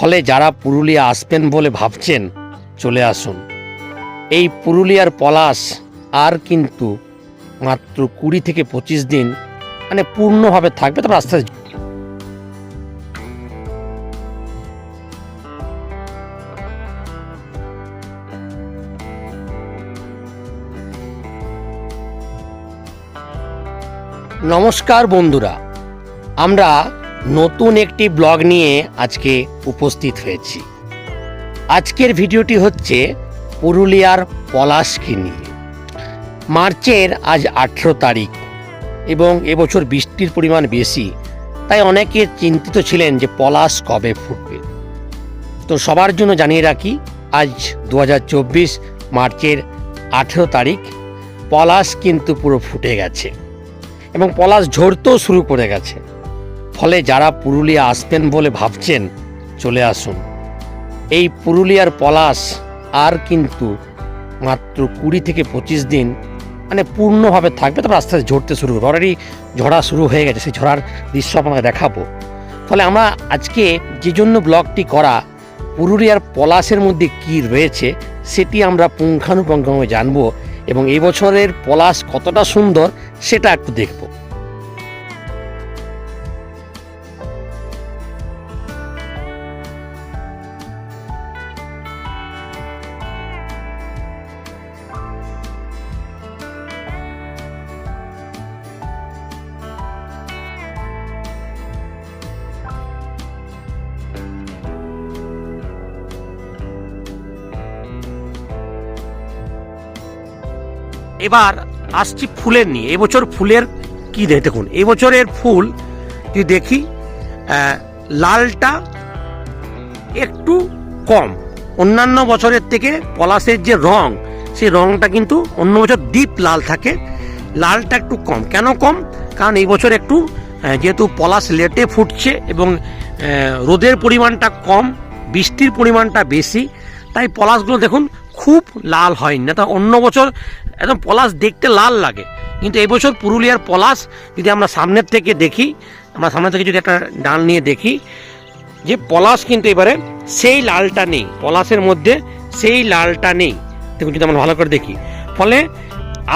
ফলে যারা পুরুলিয়া আসবেন বলে ভাবছেন, চলে আসুন। এই পুরুলিয়ার পলাশ আর কিন্তু মাত্র কুড়ি থেকে পঁচিশ দিন মানে পূর্ণভাবে থাকবে। তারপর আস্তে আস্তে নমস্কার বন্ধুরা, আমরা নতুন একটি ব্লগ নিয়ে আজকে উপস্থিত হয়েছি। আজকের ভিডিওটি হচ্ছে পুরুলিয়ার পলাশকে নিয়ে। মার্চের আজ আঠেরো তারিখ এবং এবছর বৃষ্টির পরিমাণ বেশি, তাই অনেকে চিন্তিত ছিলেন যে পলাশ কবে ফুটবে। তো সবার জন্য জানিয়ে রাখি, আজ দু হাজার চব্বিশ মার্চের আঠেরো তারিখ পলাশ কিন্তু পুরো ফুটে গেছে এবং পলাশ ঝরতেও শুরু করে গেছে। ফলে যারা পুরুলিয়া আসবেন বলে ভাবছেন, চলে আসুন। এই পুরুলিয়ার পলাশ আর কিন্তু মাত্র কুড়ি থেকে পঁচিশ দিন মানে পূর্ণভাবে থাকবে। তারপর আস্তে আস্তে ঝরতে শুরু করবে। অলরেডি ঝরা শুরু হয়ে গেছে, সেই ঝরার দৃশ্য আপনাকে দেখাবো। ফলে আমরা আজকে যে জন্য ব্লগটি করা, পুরুলিয়ার পলাশের মধ্যে কি রয়েছে, সেটি আমরা পুঙ্খানুপুঙ্খভাবে জানব এবং এই বছরের পলাশ কতটা সুন্দর, সেটা একটু দেখব। এবার আসছি ফুলের নিয়ে। এবছর ফুলের কি দেখ দেখুন, এবছরের ফুল যদি দেখি লালটা একটু কম। অন্যান্য বছরের থেকে পলাশের যে রং, সেই রংটা কিন্তু অন্য বছর ডিপ লাল থাকে। লালটা একটু কম। কেন কম? কারণ এই বছর একটু যেহেতু পলাশ লেটে ফুটছে এবং রোদের পরিমাণটা কম, বৃষ্টির পরিমাণটা বেশি, তাই পলাশগুলো দেখুন খুব লাল হয়নি। না তা অন্য বছর একদম পলাশ দেখতে লাল লাগে। কিন্তু এবছর পুরুলিয়ার পলাশ যদি আমরা সামনের থেকে দেখি আমরা সামনে থেকে যদি একটা ডাল নিয়ে দেখি যে পলাশ কিন্তু এবারে সেই লালটা নেই। পলাশের মধ্যে সেই লালটা নেই। দেখুন যদি আমরা ভালো করে দেখি। ফলে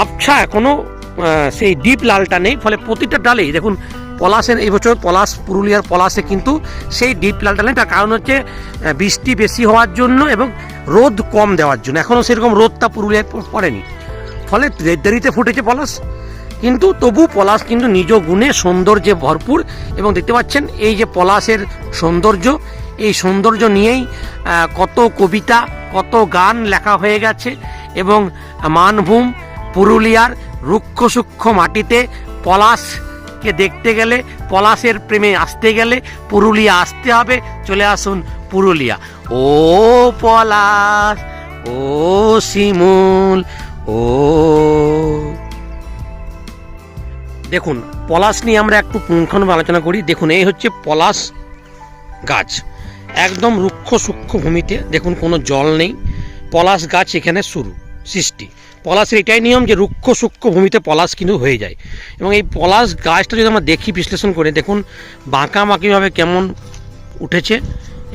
আবছা এখনও আহ, সেই ডিপ লালটা নেই। ফলে প্রতিটা ডালেই দেখুন পলাশের, এই বছর পলাশ, পুরুলিয়ার পলাশে কিন্তু সেই ডিপ লালটা নেই, তার কারণ হচ্ছে বৃষ্টি বেশি হওয়ার জন্য এবং রোদ কম দেওয়ার জন্য। এখনও সেরকম রোদটা পুরুলিয়ায় পড়েনি। ফলে দেরিতে ফুটেছে পলাশ। কিন্তু তবু পলাশ কিন্তু নিজ গুণে সৌন্দর্যে ভরপুর এবং দেখতে পাচ্ছেন, এই যে পলাশের সৌন্দর্য, এই সৌন্দর্য নিয়েই কত কবিতা, কত গান লেখা হয়ে গেছে এবং মানভূম পুরুলিয়ার রুক্ষ সূক্ষ্ম মাটিতে পলাশকে দেখতে গেলে, পলাশের প্রেমে আসতে গেলে পুরুলিয়া আসতে হবে। চলে আসুন পুরুলিয়া। ও পলাশ, ও শিমুল, ও দেখুন, পলাশ নিয়ে আমরা একটু পুঙ্খানুভাবে আলোচনা করি। দেখুন, এই হচ্ছে পলাশ গাছ। একদম রুক্ষ সূক্ষ্ম ভূমিতে দেখুন কোনো জল নেই। পলাশ গাছ এখানে শুরু, সৃষ্টি। পলাশের এটাই নিয়ম যে রুক্ষ সূক্ষ্ম ভূমিতে পলাশ কিন্তু হয়ে যায়। এবং এই পলাশ গাছটা যদি আমরা দেখি, বিশ্লেষণ করে, দেখুন বাঁকা বাঁকিভাবে কেমন উঠেছে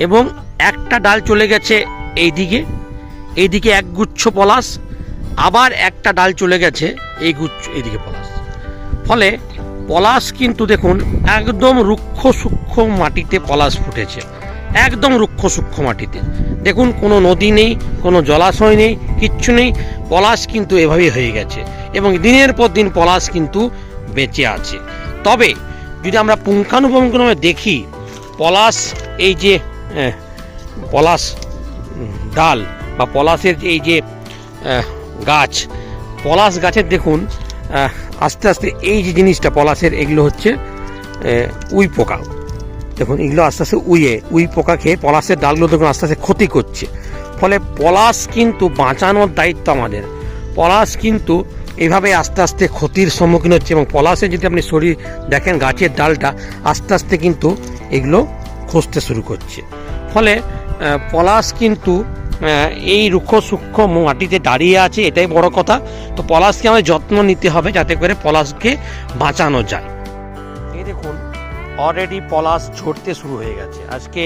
এবং একটা ডাল চলে গেছে এই দিকে এইদিকে এক গুচ্ছ পলাশ, আবার একটা ডাল চলে গেছে এই গুচ্ছ, এইদিকে পলাশ। ফলে পলাশ কিন্তু দেখুন, একদম রুক্ষ সূক্ষ্ম মাটিতে পলাশ ফুটেছে। একদম রুক্ষ সূক্ষ্ম মাটিতে। দেখুন, কোনো নদী নেই, কোনো জলাশয় নেই, কিচ্ছু নেই, পলাশ কিন্তু এভাবেই হয়ে গেছে এবং দিনের পর দিন পলাশ কিন্তু বেঁচে আছে। তবে, যদি আমরা পুঙ্খানুপুঙ্খভাবে দেখি, পলাশ এই যে পলাশ ডাল বা পলাশের এই যে গাছ, পলাশ গাছের দেখুন আস্তে আস্তে এই যে জিনিসটা, পলাশের এগুলো হচ্ছে উই পোকা দেখুন, এগুলো আস্তে আস্তে উইয়ে, উই পোকা খেয়ে পলাশের ডালগুলো দেখুন আস্তে আস্তে ক্ষতি করছে। ফলে পলাশ কিন্তু বাঁচানোর দায়িত্ব আমাদের। পলাশ কিন্তু এইভাবে আস্তে আস্তে ক্ষতির সম্মুখীন হচ্ছে এবং পলাশে যদি আপনি শরীর দেখেন গাছের ডালটা, আস্তে আস্তে কিন্তু এগুলো খসতে শুরু করছে। ফলে পলাশ কিন্তু এই রুক্ষ সূক্ষ্ম মাটিতে দাঁড়িয়ে আছে, এটাই বড় কথা। তো পলাশকে আমাদের যত্ন নিতে হবে যাতে করে পলাশকে বাঁচানো যায়। এই দেখুন অলরেডি পলাশ ঝরতে শুরু হয়ে গেছে। আজকে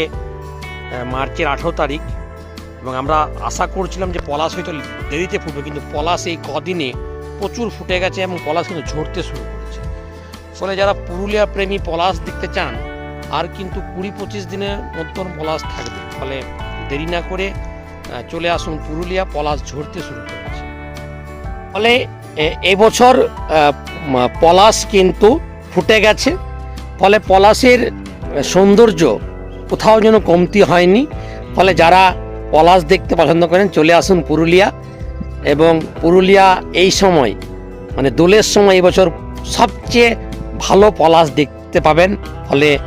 মার্চের আঠেরো তারিখ, এবং আমরা আশা করছিলাম যে পলাশ হয়তো দেরিতে ফুটবে, কিন্তু পলাশ এই কদিনে প্রচুর ফুটে গেছে এবং পলাশ কিন্তু ঝরতে শুরু করেছে। ফলে যারা পুরুলিয়া প্রেমী পলাশ দেখতে চান, আর কিন্তু কুড়ি পঁচিশ দিনের মতন পলাশ থাকবে। ফলে দেরি না করে চলে আসুন পুরুলিয়া, পলাশ ঝরতে শুরু করেছে। ফলে এবছর পলাশ কিন্তু ফুটে গেছে। ফলে পলাশের সৌন্দর্য কোথাও যেন কমতি হয়নি। ফলে যারা পলাশ দেখতে পছন্দ করেন, চলে আসুন পুরুলিয়া। এবং পুরুলিয়া এই সময় মানে দোলের সময় এবছর সবচেয়ে ভালো পলাশ দেখতে পাবেন। ফলে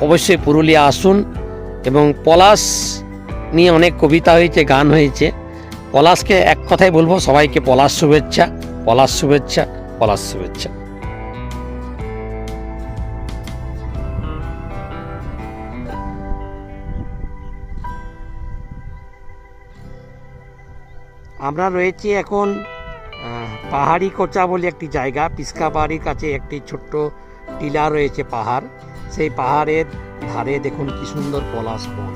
অবশ্যই পুরুলিয়া আসুন। এবং পলাশ নিয়ে অনেক কবিতা হয়েছে, গান হয়েছে। পলাশকে এক কথাই বলব, সবাইকে পলাশ শুভেচ্ছা পলাশ শুভেচ্ছা পলাশ শুভেচ্ছা। আমরা রয়েছি এখন পাহাড়ি কোচা বলে একটি জায়গা। পিসকা পাহাড়ির কাছে একটি ছোট্ট টিলা রয়েছে পাহাড়। সেই পাহাড়ের ধারে দেখুন কি সুন্দর পলাশ বন।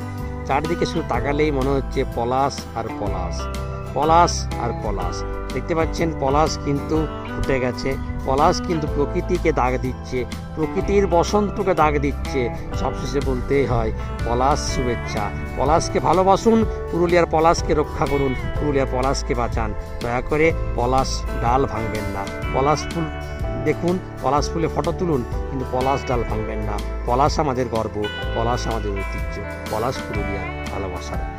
চারদিকে শুধু তাকালেই মনে হচ্ছে পলাশ আর পলাশ। পলাশ আর পলাশ। দেখতে পাচ্ছেন, পলাশ কিন্তু ফুটে গেছে। পলাশ কিন্তু প্রকৃতিকে দাগ দিচ্ছে, প্রকৃতির বসন্তকে দাগ দিচ্ছে। সবশেষে বলতেই হয়, পলাশ শুভেচ্ছা। পলাশকে ভালোবাসুন, পুরুলিয়ার পলাশকে রক্ষা করুন, পুরুলিয়ার পলাশকে বাঁচান। দয়া করে পলাশ ডাল ভাঙবেন না। পলাশ ফুল দেখুন, পলাশ ফুলে ফটো তুলুন, কিন্তু পলাশ ডাল ভাঙবেন না। পলাশ আমাদের গর্ব, পলাশ আমাদের ঐতিহ্য, পলাশ পুরুলিয়ার ভালোবাসার